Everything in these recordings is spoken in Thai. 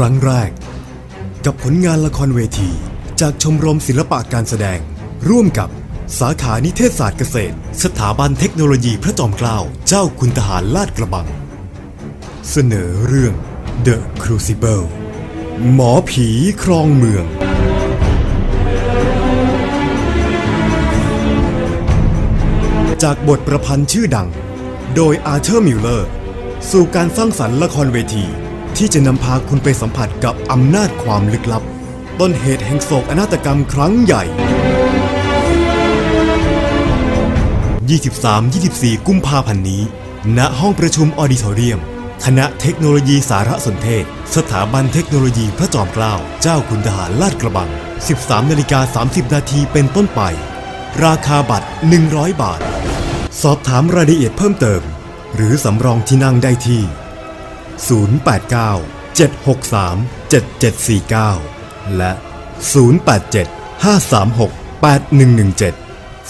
ครั้งแรก กับผลงานละครเวที จากชมรมศิลปะการแสดง ร่วมกับสาขานิเทศศาสตร์เกษตร สถาบันเทคโนโลยีพระจอมเกล้าเจ้าคุณทหารลาดกระบัง เสนอเรื่อง The Crucible หมอผีครองเมือง จากบทประพันธ์ชื่อดัง โดยอาร์เธอร์มิลเลอร์ สู่การสร้างสรรค์ละครเวที ที่จะนำพาคุณไปสัมผัสกับอำนาจความลึกลับ ต้นเหตุแห่งโศกนาฏกรรมครั้งใหญ่ 23-24 กุมภาพันธ์นี้ ณ ห้องประชุมออดิทอเรียม คณะเทคโนโลยีสารสนเทศ สถาบันเทคโนโลยีพระจอมเกล้า เจ้าคุณทหารลาดกระบัง 13นาฬิกา30 นาทีเป็นต้นไป ราคาบัตร 100 บาท สอบถามรายละเอียดเพิ่มเติม หรือสำรองที่นั่งได้ที่ 089 763 7749 และ 087 536 8117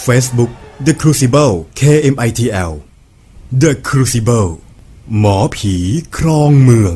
Facebook The Crucible KMITL The Crucible หมอผีครองเมือง